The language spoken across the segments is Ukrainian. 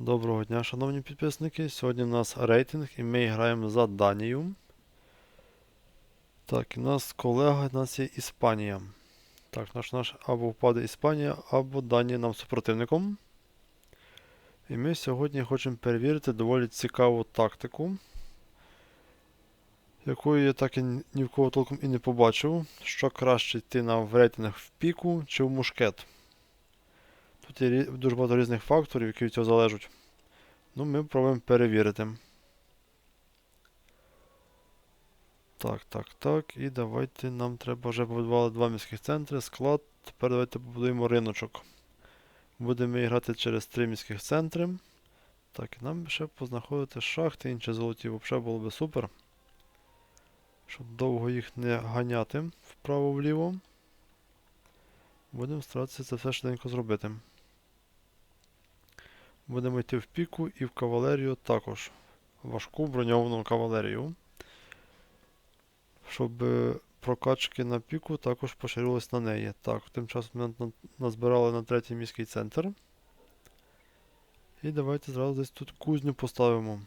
Доброго дня, шановні підписники. Сьогодні у нас рейтинг і ми граємо за Данію. Так, у нас колега, у нас є Іспанія. Так, наш наш або впаде Іспанія, або Данія нам супротивником. І ми сьогодні хочемо перевірити доволі цікаву тактику, якої я так і ні в кого толком і не побачив. Що краще йти нам в рейтинг в піку чи в мушкет. Тут є дуже багато різних факторів, які від цього залежать. Ну, ми пробуємо перевірити. Так, так, так. І давайте нам треба вже побудували два міських центри, склад. Тепер давайте побудуємо риночок. Будемо грати через три міських центри. Так, і нам ще познаходити шахти, інші золоті взагалі було би супер. Щоб довго їх не ганяти вправо-вліво. Будемо старатися це все швиденько зробити. Будемо йти в піку і в кавалерію також. Важку броньовану кавалерію. Щоб е, прокачки на піку також поширились на неї. Так, тим часом ми назбирали на третій міський центр. І давайте зразу десь тут кузню поставимо.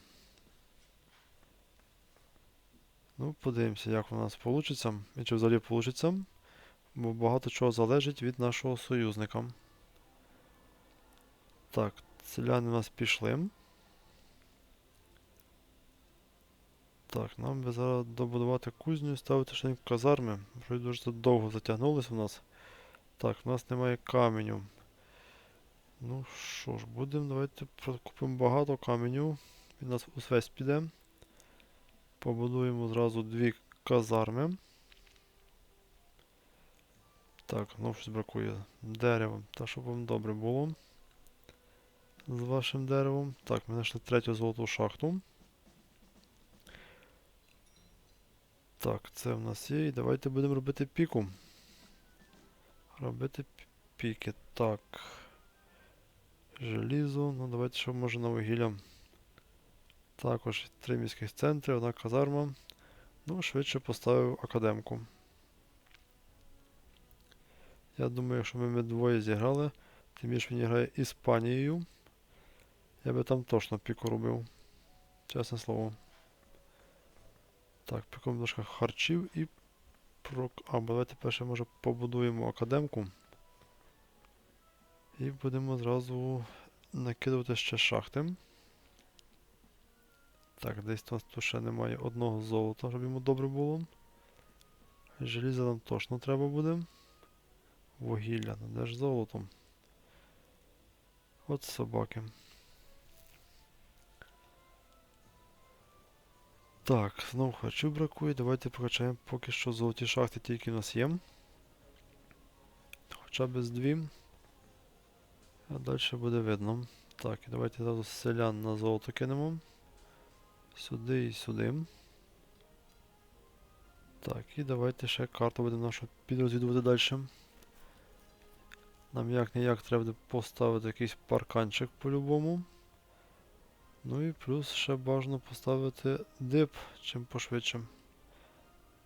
Ну, подивимося, як у нас вийде. І чи взагалі вийде. Бо багато чого залежить від нашого союзника. Так, селяни у нас пішли. Так, нам би зараз добудувати кузню і ставити ще казарми. Вже дуже довго затягнулося у нас. Так, у нас немає каменю. Ну що ж, будемо, давайте купимо багато каменю. Він нас увесь піде. Побудуємо зразу дві казарми. Так, ну щось бракує. Дерева. Та щоб вам добре було. З вашим деревом. Так, ми знайшли третю золоту шахту. Так, це в нас є. І давайте будемо робити піку. Робити піки. Так. Желізо. Ну, давайте що може на вугілля. Також три міських центри, одна казарма. Ну, швидше поставив академку. Я думаю, якщо ми, ми двоє зіграли, тим більше він грає Іспанією. Я би там точно піку робив. Чесне слово. Так, пікуємо трошки харчів і прок. Або давайте перше може побудуємо академку. І будемо зразу накидувати ще шахти. Так, десь у нас тут ще немає одного золота, щоб йому добре було. Желіза нам точно треба буде. Вугілля, ну де ж золото? От собаки. Так, знову харчів бракує. Давайте прокачаємо поки що золоті шахти тільки у нас є. Хоча б з дві. А далі буде видно. Так, і давайте зразу селян на золото кинемо. Сюди і сюди. Так, і давайте ще карту будемо нашу підрозвідувати далі. Нам як не як треба буде поставити якийсь парканчик по-любому. Ну і плюс ще бажано поставити дип чим пошвидше.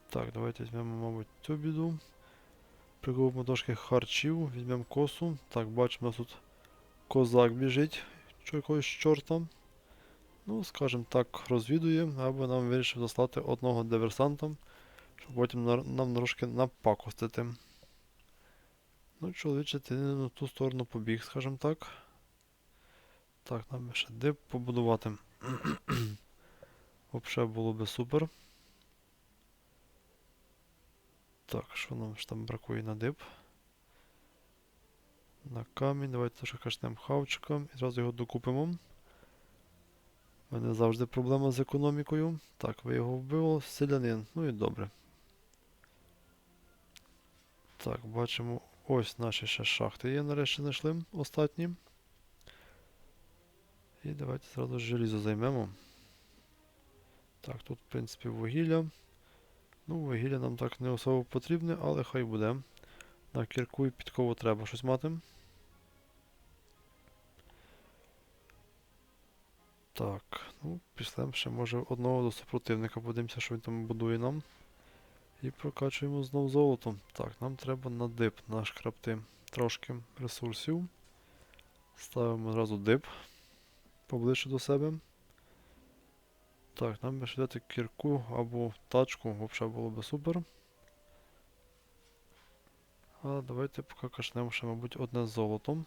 Так, давайте візьмемо, мабуть, цю біду. Прикупимо трошки харчів, візьмемо косу. Так, бачимо, тут козак біжить, якогось чорта. Ну, скажімо так, розвідує, або нам вирішив дослати одного диверсанта, щоб потім на- нам трошки напакостити. Ну, чоловіче, ти на ту сторону побіг, скажімо так. Так, нам ще дип побудувати. Взагалі було би супер. Так, що нам ж там бракує на дип? На камінь. Давайте ще качнемо хавчиком і зразу його докупимо. У мене завжди проблема з економікою. Так, ви його вбили, селянин. Ну і добре. Так, бачимо, ось наші ще шахти є, нарешті знайшли остатні. І давайте зразу желізо займемо. Так, тут, в принципі, вугілля. Ну, вугілля нам так не особо потрібне, але хай буде. На кірку і підкову треба щось мати. Так, ну, пішлем ще може одного до супротивника, подивимося, що він там будує нам. І прокачуємо знов золото. Так, нам треба на дип нашкрабти трошки ресурсів. Ставимо зразу дип. Поближче до себе. Так, нам би ще дати кірку або тачку, взагалі було би супер. А давайте поки кашнемо ще, мабуть, одне з золотом.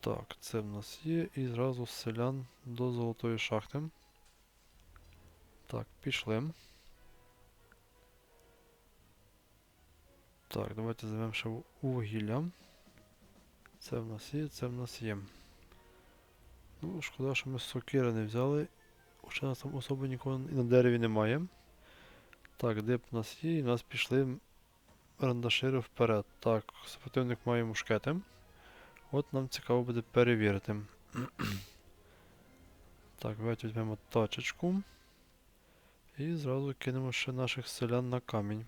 Так, це в нас є. І зразу селян до золотої шахти. Так, пішли. Так, давайте займемо ще вугілля. Це в нас є, це в нас є. Ну, шкода, що ми сокири не взяли. Ще нас там особо нікого і на дереві немає. Так, дип у нас є, і в нас пішли рандашири вперед. Так, супротивник має мушкети. От нам цікаво буде перевірити. так, давайте візьмемо тачечку. І зразу кинемо ще наших селян на камінь.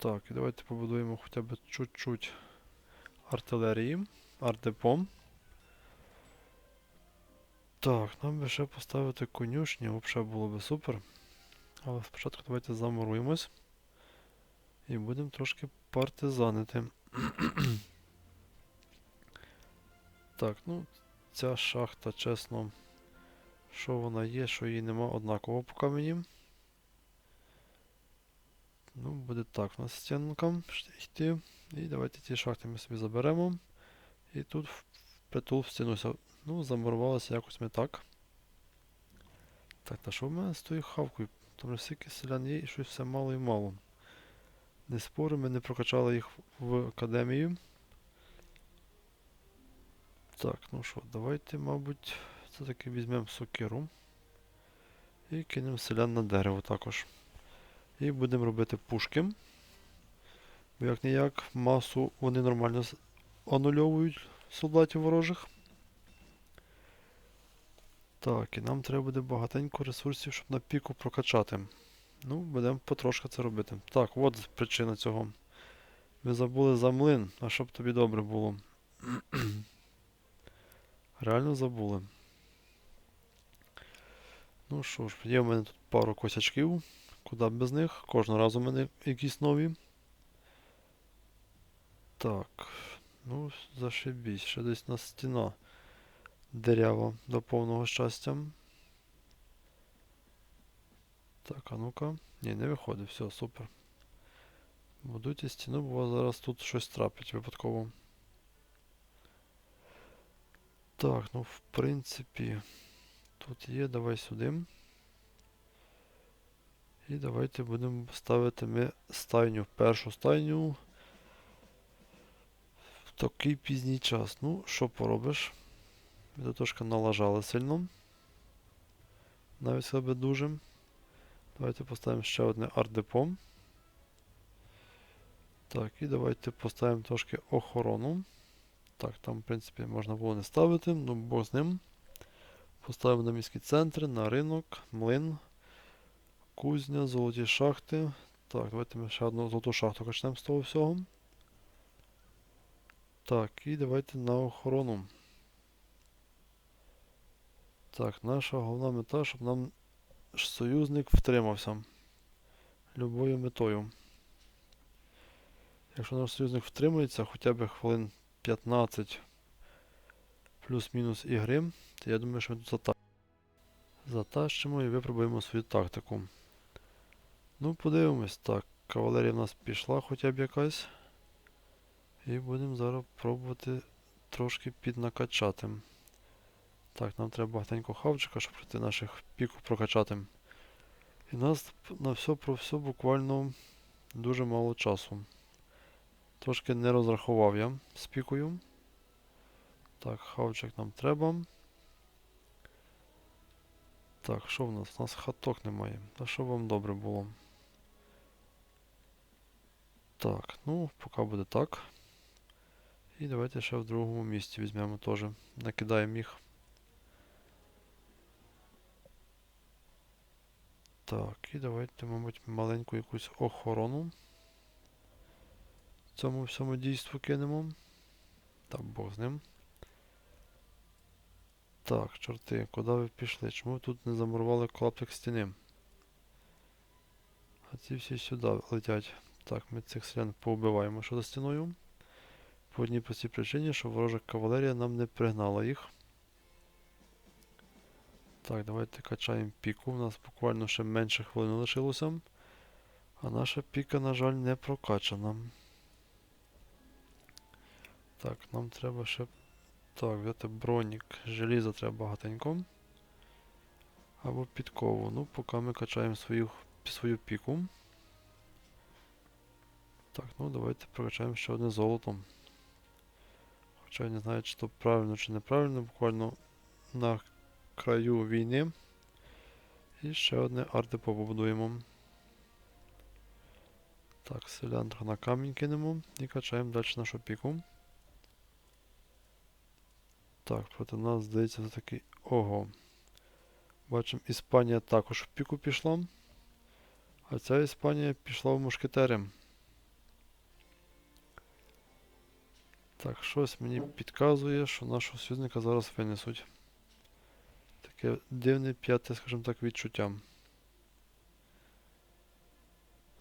Так, і давайте побудуємо хоча б чуть-чуть артилерії, артдепо. Так, нам би ще поставити конюшню, взагалі було би супер. Але спочатку давайте замуруємось. І будемо трошки партизанити. так, ну, ця шахта, чесно, що вона є, що її нема однаково по камені. Ну, буде так у нас стінка йти. І давайте ті шахти ми собі заберемо. І тут в стіну. Ну, замурувалося якось ми так. Так, та що в мене з тою хавкою? Там же стільки селян є і щось все мало і мало. Не спорю, ми не прокачали їх в академію. Так, ну що, давайте, мабуть, все-таки візьмемо сокиру. І кинемо селян на дерево також. І будемо робити пушки. Бо як ніяк масу вони нормально анульовують солдатів ворожих. Так, і нам треба буде багатенько ресурсів, щоб на піку прокачати. Ну, будемо потрошки це робити. Так, от причина цього. Ви забули за млин, а щоб тобі добре було. Реально забули. Ну що ж, є в мене тут пару косячків. Куди б без них? Кожного разу в мене якісь нові. Так. Ну, зашибісь. Ще десь на стіна дерева до повного щастя. Так, а ну-ка. Ні, не виходить, все, супер. Будуйте стіну, бо зараз тут щось трапить випадково. Так, ну в принципі, тут є, давай сюди. І давайте будемо ставити ми стайню, першу стайню в такий пізній час. Ну, що поробиш? Трошки налажали сильно. Навіть себе дуже. Давайте поставимо ще одне ардепо. Так, і давайте поставимо трошки охорону. Так, там, в принципі, можна було не ставити, ну бог з ним. Поставимо на міські центри, на ринок, млин, кузня, золоті шахти. Так, давайте ми ще одну золоту шахту качнемо з того всього. Так, і давайте на охорону. Так, наша головна мета, щоб нам союзник втримався. Любою метою. Якщо наш союзник втримується хоча б хвилин 15 плюс-мінус ігри, то я думаю, що ми тут зата... затащимо і випробуємо свою тактику. Ну, подивимось. Так, кавалерія в нас пішла хоча б якась. І будемо зараз пробувати трошки піднакачати. Так, нам треба багатенько хавчика, щоб пройти наших піку прокачати. І нас на все про все буквально дуже мало часу. Трошки не розрахував я з пікою. Так, хавчик нам треба. Так, що в нас? У нас хаток немає. Та що вам добре було? Так, ну, поки буде так. І давайте ще в другому місці візьмемо теж. Накидаємо їх. Так, і давайте, мабуть, маленьку якусь охорону. Цьому всьому дійству кинемо. Та Бог з ним. Так, чорти, куди ви пішли? Чому ви тут не замурували клаптик стіни? А ці всі сюди летять. Так, ми цих селян повбиваємо що за стіною. по одній простій причині, що ворожа кавалерія нам не пригнала їх. Так, давайте качаємо піку. У нас буквально ще менше хвилини лишилося. А наша піка, на жаль, не прокачана. Так, нам треба ще. Так, взяти бронік. Желіза треба багатенько. Або підкову. Ну, поки ми качаємо свою, свою піку. Так, ну давайте прокачаємо ще одне золото. Хоча я не знаю, чи то правильно чи неправильно, буквально на краю війни. І ще одне артепо побудуємо. Так, селянтра на камінь кинемо і качаємо далі нашу піку. Так, проти нас здається все-таки. Ого. Бачимо, Іспанія також в піку пішла. А ця Іспанія пішла в мушкетери. Так, щось мені підказує, що нашого союзника зараз винесуть. Таке дивне п'яте, скажімо так, відчуття.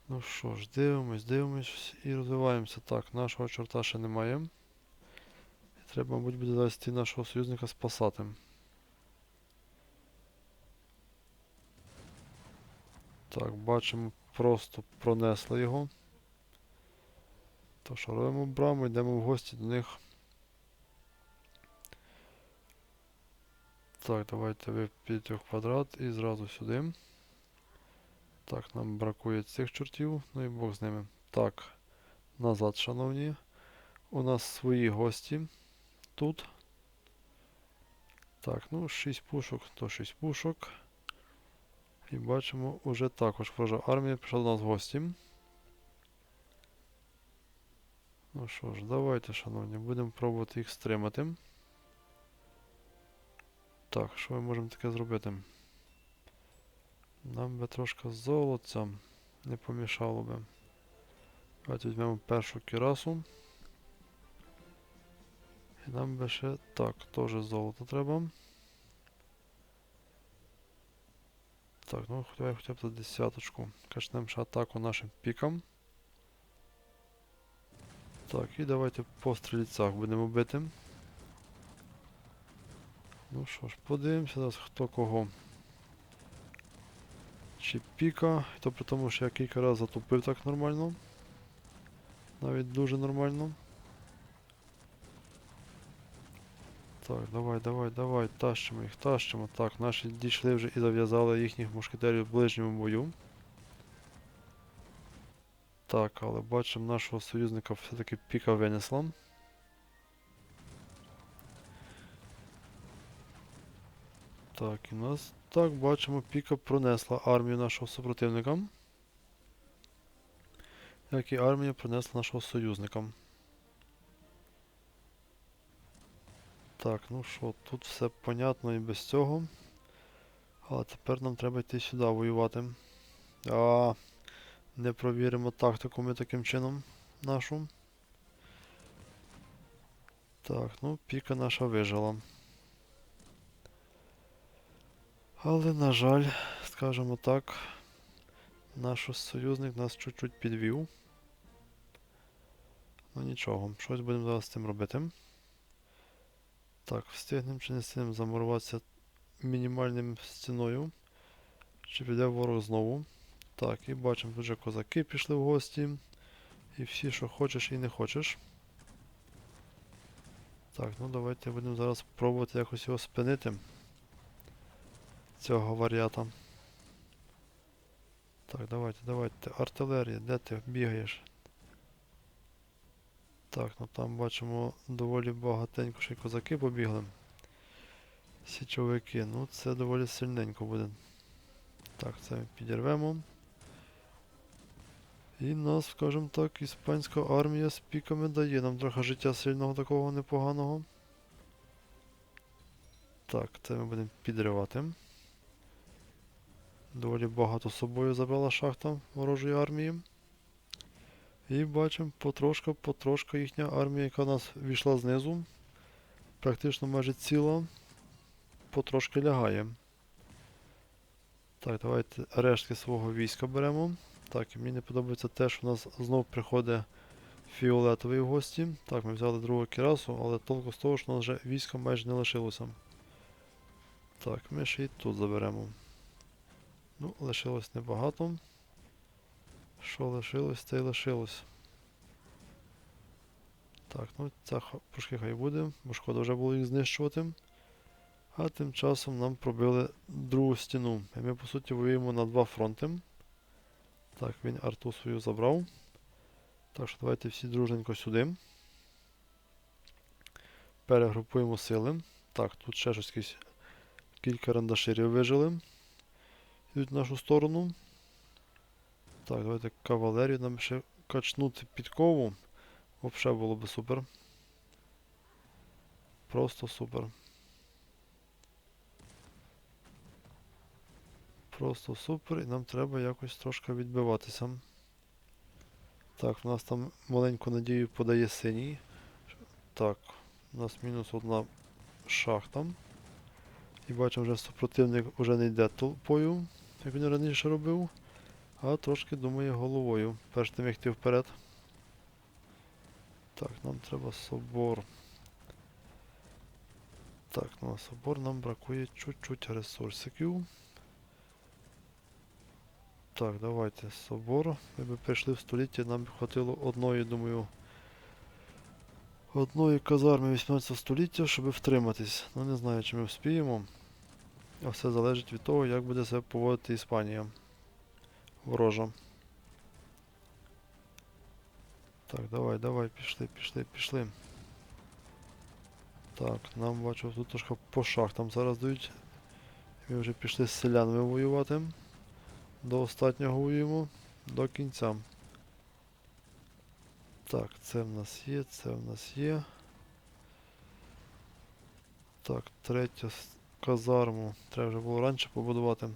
Ну що ж, дивимось, дивимось і розвиваємося. Так, нашого чорта ще немає. І треба, мабуть, буде зараз нашого союзника спасати. Так, бачимо, просто пронесли його. То що робимо браму, йдемо в гості до них. Так, давайте ви підете в квадрат і зразу сюди. Так, нам бракує цих чортів, ну і Бог з ними. Так, назад, шановні. У нас свої гості тут. Так, ну 6 пушок, то 6 пушок. І бачимо, уже також ворожа армія пішла до нас в гості. Ну що ж, давайте, шановні, будемо пробувати їх стримати. Так, що ми можемо таке зробити? Нам би трошки золота не помішало би. Давайте візьмемо першу кірасу. І нам би ще... Так, теж золото треба. Так, ну хоча б за десяточку. Качнемо ще атаку нашим пікам. Так, і давайте по стрільцях будемо бити. Ну що ж, подивимося зараз хто кого. Чи піка, то при тому, що я кілька разів затупив так нормально. Навіть дуже нормально. Так, давай, давай, давай, тащимо їх, тащимо. Так, наші дійшли вже і зав'язали їхніх мушкетерів в ближньому бою. Так, але бачимо нашого союзника все-таки піка винесла. Так, і нас так бачимо, піка пронесла армію нашого супротивника. Як і армія пронесла нашого союзника. Так, ну що, тут все понятно і без цього. Але тепер нам треба йти сюди воювати. А, не провіримо тактику ми таким чином нашу. Так, ну піка наша вижила. Але, на жаль, скажімо так, наш союзник нас чуть-чуть підвів. Ну нічого, щось будемо зараз з цим робити. Так, встигнемо чи не встигнемо замуруватися мінімальним стіною. Чи піде ворог знову. Так, і бачимо, вже козаки пішли в гості. І всі, що хочеш і не хочеш. Так, ну давайте будемо зараз пробувати якось його спинити. Цього варіата. Так, давайте, давайте. Артилерія, де ти бігаєш? Так, ну там бачимо доволі багатенько ще й козаки побігли. Січовики, ну це доволі сильненько буде. Так, це підірвемо. І нас, скажімо так, іспанська армія з піками дає нам трохи життя сильного такого непоганого. Так, це ми будемо підривати. Доволі багато собою забрала шахта ворожої армії. І бачимо потрошка, потрошка їхня армія, яка нас війшла знизу. Практично майже ціла. Потрошки лягає. Так, давайте рештки свого війська беремо. Так, мені не подобається те, що у нас знов приходить фіолетовий в гості. Так, ми взяли другу кірасу, але толку з того, що у нас вже війська майже не лишилося. Так, ми ще і тут заберемо. Ну, лишилось небагато. Що лишилось, те й лишилось. Так, ну ця пушки хай буде, бо шкода вже було їх знищувати. А тим часом нам пробили другу стіну. І ми, по суті, воюємо на два фронти. Так, він арту свою забрав. Так що давайте всі дружненько сюди. Перегрупуємо сили. Так, тут ще щось якісь кілька рандаширів вижили. Йдуть в нашу сторону. Так, давайте кавалерію нам ще качнути підкову. Взагалі було би супер. Просто супер. Просто супер, і нам треба якось трошки відбиватися. Так, в нас там маленьку надію подає синій. Так, у нас мінус одна шахта. І бачимо, вже супротивник вже не йде толпою, як він раніше робив, а трошки думає головою. Перш тим як йти вперед. Так, нам треба собор. Так, ну на собор нам бракує чуть-чуть ресурсиків. Так, давайте собор. Ми би прийшли в століття, нам б хватило одної, думаю, одної казарми 18 століття, щоб втриматись. Ну не знаю, чи ми вспіємо. А все залежить від того, як буде себе поводити Іспанія. Ворожа. Так, давай, давай, пішли, пішли, пішли. Так, нам бачу, тут трошки по шахтам зараз дають. Ми вже пішли з селянами воювати. До останнього воюємо, до кінця. Так, це в нас є, це в нас є. Так, третя с- казарму. Треба вже було раніше побудувати.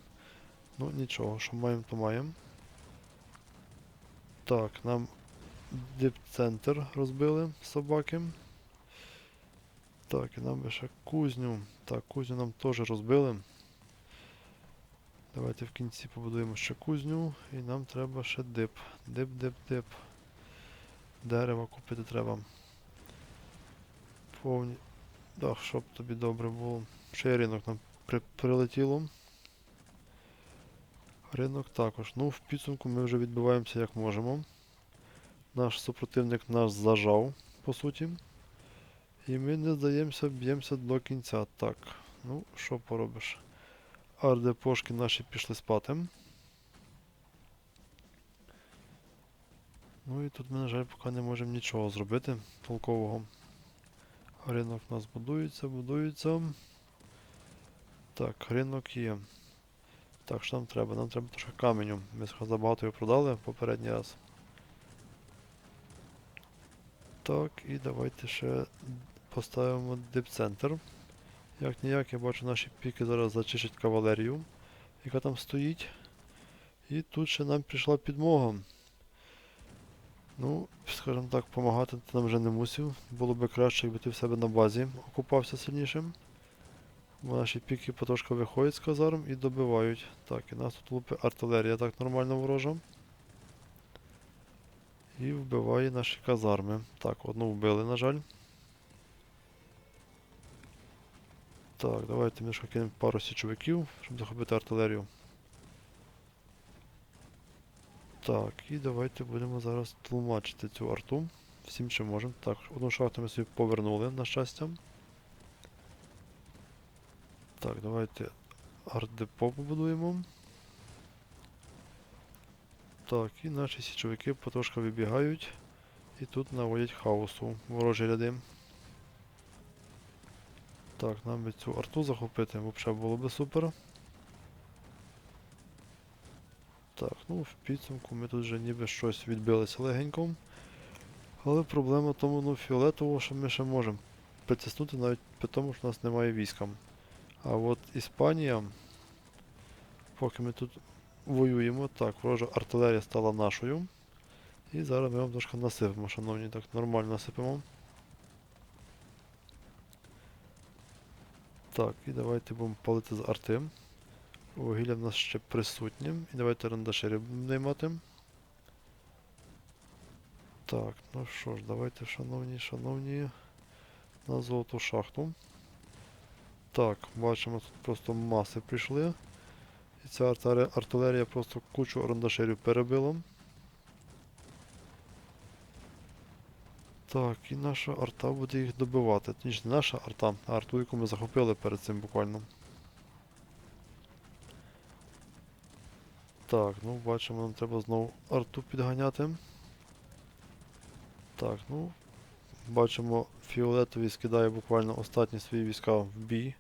Ну нічого, що маємо, то маємо. Так, нам дипцентр розбили собаки. Так, і нам ще кузню. Так, кузню нам теж розбили. Давайте в кінці побудуємо ще кузню. І нам треба ще дип. Дип, дип, дип. Дерева купити треба. Повні. Так, щоб тобі добре було. Ще й ринок нам при... прилетіло. Ринок також. Ну, в підсумку ми вже відбиваємося як можемо. Наш супротивник нас зажав, по суті. І ми не здаємося, б'ємося до кінця. Так, ну, що поробиш? Ардепошки наші пішли спати. Ну і тут ми, на жаль, поки не можемо нічого зробити толкового. Ринок у нас будується, будується. Так, ринок є. Так, що нам треба? Нам треба трошки каменю. Ми забагато його продали попередній раз. Так, і давайте ще поставимо дипцентр. Як ніяк, я бачу, наші піки зараз зачищать кавалерію, яка там стоїть. І тут ще нам прийшла підмога. Ну, скажімо так, допомагати ти нам вже не мусив. Було б краще, якби ти в себе на базі окупався сильнішим. Бо наші піки потрошки виходять з казарм і добивають. Так, і нас тут лупи артилерія так нормально ворожа. І вбиває наші казарми. Так, одну вбили, на жаль. Так, давайте ми кинемо пару січовиків, щоб захопити артилерію. Так, і давайте будемо зараз тлумачити цю арту. Всім чим можемо. Так, одну шахту ми собі повернули, на щастя. Так, давайте арт-депо побудуємо. Так, і наші січовики потрошки вибігають. І тут наводять хаосу ворожі ряди. Так, нам би цю арту захопити, взагалі було би супер. Так, ну в підсумку ми тут вже ніби щось відбилися легенько. Але проблема тому, ну, фіолетового, що ми ще можемо притиснути навіть при тому, що у нас немає війська. А от Іспанія, поки ми тут воюємо, так, ворожа артилерія стала нашою. І зараз ми вам трошки насипемо, шановні, так нормально насипемо. Так, і давайте будемо палити з арти. Вугілля в нас ще присутнє. І давайте рандаширі будемо наймати. Так, ну що ж, давайте, шановні, шановні, на золоту шахту. Так, бачимо, тут просто маси прийшли. І ця артилерія, просто кучу орандашерів перебила. Так, і наша арта буде їх добивати. Точніше, не наша арта, а арту, яку ми захопили перед цим буквально. Так, ну бачимо, нам треба знову арту підганяти. Так, ну. Бачимо, фіолетовий скидає буквально останні свої війська в бій,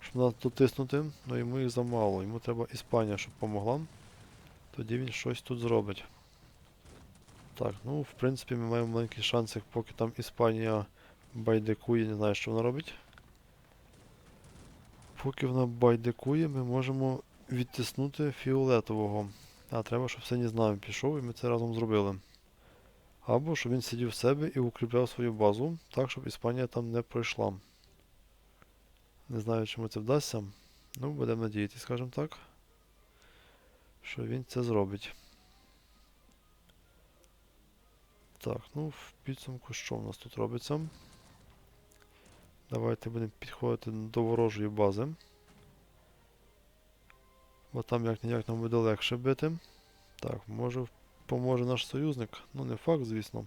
щоб нас дотиснути. Ну йому їх замало. Йому треба Іспанія, щоб помогла. Тоді він щось тут зробить. Так, ну в принципі ми маємо маленький шансик, поки там Іспанія байдикує, не знаю, що вона робить. Поки вона байдикує, ми можемо відтиснути фіолетового. А треба, щоб синій з нами пішов, і ми це разом зробили. Або щоб він сидів в себе і укріпляв свою базу, так, щоб Іспанія там не пройшла. Не знаю, чому це вдасться. Ну, будемо надіятися, скажімо так. Що він це зробить. Так, ну в підсумку що в нас тут робиться? Давайте будемо підходити до ворожої бази. Бо там як ніяк нам буде легше бити. Так, може поможе наш союзник. Ну не факт, звісно.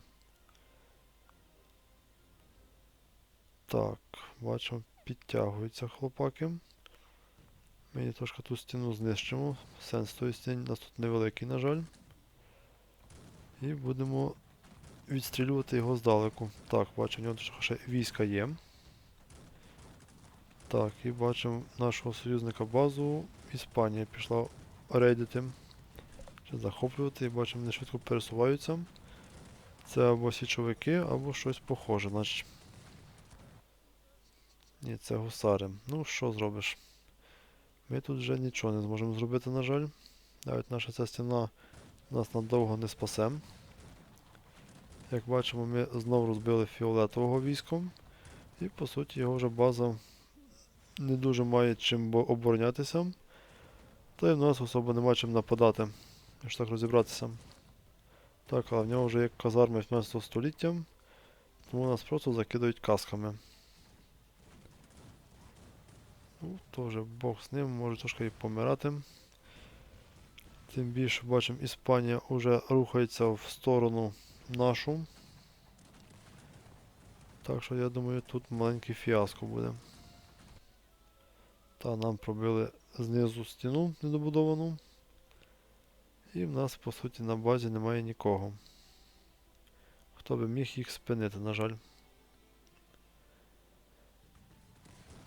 Так, бачимо, підтягуються хлопаки. Ми трошки ту стіну знищимо. Сенс тої стіни у нас тут невеликий, на жаль. І будемо відстрілювати його здалеку. Так, бачимо, у нього ще війська є. Так, і бачимо нашого союзника базу. Іспанія пішла рейдити. Чи захоплювати, і бачимо, вони швидко пересуваються. Це або січовики, або щось похоже, значить. Ні, це гусари. Ну, що зробиш? Ми тут вже нічого не зможемо зробити, на жаль. Навіть наша ця стіна нас надовго не спасе. Як бачимо, ми знову розбили фіолетового військом. І по суті його вже база не дуже має чим оборонятися. Та й в нас особо нема чим нападати, якщо так розібратися. Так, але в нього вже є казарми 15 століття, тому нас просто закидають касками. Ну, то вже Бог з ним, може трошки і помирати. Тим більше бачимо, Іспанія вже рухається в сторону нашу. Так що я думаю, тут маленький фіаско буде. Та нам пробили знизу стіну недобудовану. І в нас, по суті, на базі немає нікого. Хто би міг їх спинити, на жаль.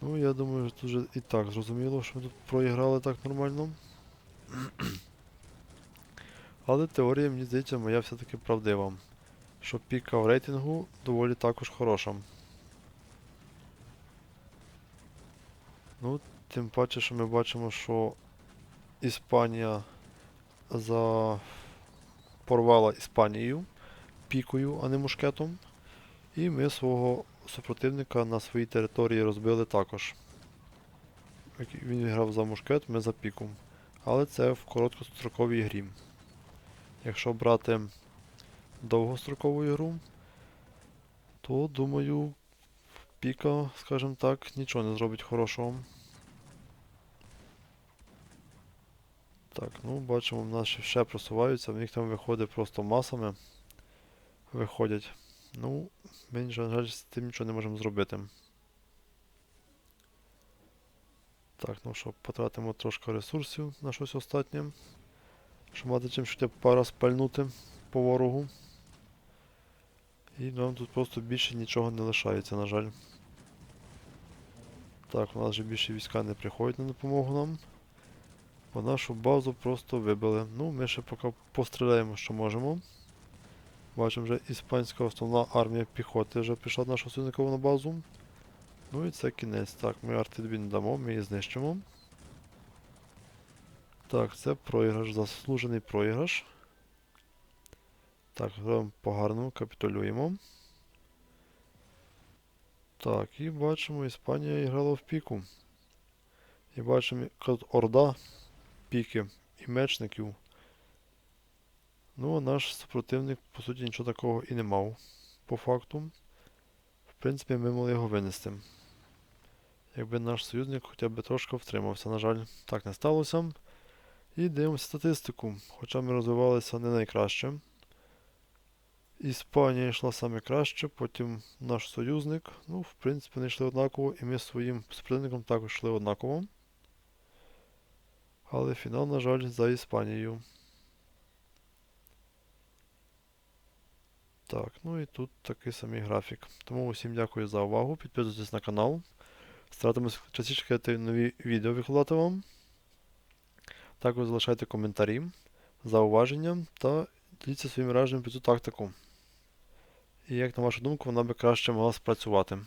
Ну, я думаю, тут вже і так зрозуміло, що ми тут проіграли так нормально. Але теорія, мені здається, моя все-таки правдива. Що піка в рейтингу доволі також хороша. Ну, тим паче, що ми бачимо, що Іспанія за... порвала Іспанію пікою, а не мушкетом. І ми свого супротивника на своїй території розбили також. Він грав за мушкет, ми за піку. Але це в короткостроковій грі. Якщо брати довгострокову ігру, то думаю, піка, скажімо так, нічого не зробить хорошого. Так, ну бачимо, в нас ще- ще просуваються, в них там виходить просто масами. Виходять. Ну, ми, на жаль, з тим нічого не можемо зробити. Так, ну що, потратимо трошки ресурсів на щось остатнє. Щоб мати чим б пару раз по ворогу. І нам тут просто більше нічого не лишається, на жаль. Так, у нас вже більше війська не приходять на допомогу нам. Бо нашу базу просто вибили. Ну, ми ще поки постріляємо, що можемо. Бачимо, вже іспанська основна армія піхоти вже пішла на нашу союзникову на базу. Ну і це кінець. Так, ми артилерію не дамо, ми її знищимо. Так, це програш, заслужений програш. Так, робимо по-гарному, капітулюємо. Так, і бачимо, Іспанія грала в піку. І бачимо, тут орда піки і мечників. Ну, а наш супротивник, по суті, нічого такого і не мав по факту. В принципі, ми могли його винести. Якби наш союзник хоча б трошки втримався. На жаль, так не сталося. І дивимося статистику. Хоча ми розвивалися не найкраще. Іспанія йшла саме краще, потім наш союзник. Ну, в принципі, вони йшли однаково, і ми своїм супротивником також йшли однаково. Але фінал, на жаль, за Іспанією. Так, ну і тут такий самий графік. Тому усім дякую за увагу. Підписуйтесь на канал. Старатимусь частіше кидати нові відео викладати вам. Також залишайте коментарі, зауваження та діліться своїми враженнями про цю тактику. І як на вашу думку, вона би краще могла спрацювати.